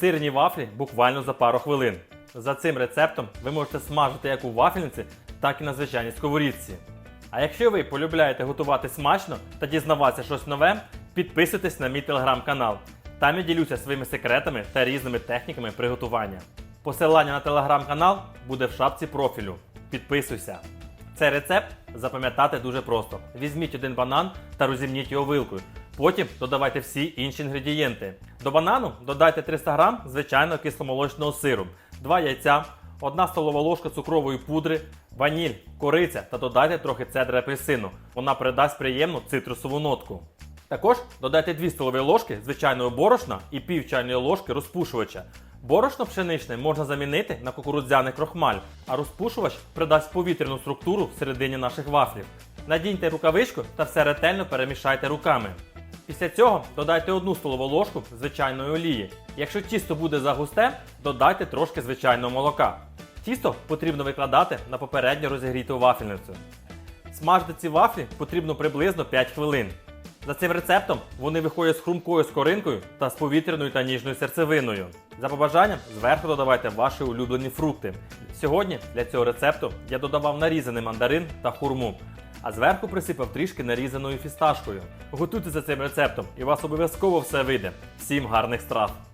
Сирні вафлі буквально за пару хвилин. За цим рецептом ви можете смажити як у вафельниці, так і на звичайній сковорідці. А якщо ви полюбляєте готувати смачно та дізнаватися щось нове, підписуйтесь на мій телеграм-канал. Там я ділюся своїми секретами та різними техніками приготування. Посилання на телеграм-канал буде в шапці профілю. Підписуйся. Цей рецепт запам'ятати дуже просто. Візьміть один банан та розімніть його вилкою. Потім додавайте всі інші інгредієнти. До банану додайте 300 г звичайного кисломолочного сиру, 2 яйця, 1 столова ложка цукрової пудри, ваніль, кориця та додайте трохи цедри апельсину. Вона придасть приємну цитрусову нотку. Також додайте 2 столові ложки звичайного борошна і пів чайної ложки розпушувача. Борошно пшеничне можна замінити на кукурудзяний крохмаль, а розпушувач придасть повітряну структуру всередині наших вафлів. Надіньте рукавичку та все ретельно перемішайте руками. Після цього додайте 1 столову ложку звичайної олії. Якщо тісто буде загусте, додайте трошки звичайного молока. Тісто потрібно викладати на попередньо розігріту вафельницю. Смажити ці вафлі потрібно приблизно 5 хвилин. За цим рецептом вони виходять з хрумкою скоринкою та з повітряною та ніжною серцевиною. За побажанням зверху додавайте ваші улюблені фрукти. Сьогодні для цього рецепту я додавав нарізаний мандарин та хурму, а зверху присипав трішки нарізаною фісташкою. Готуйте за цим рецептом і у вас обов'язково все вийде. Всім гарних страв!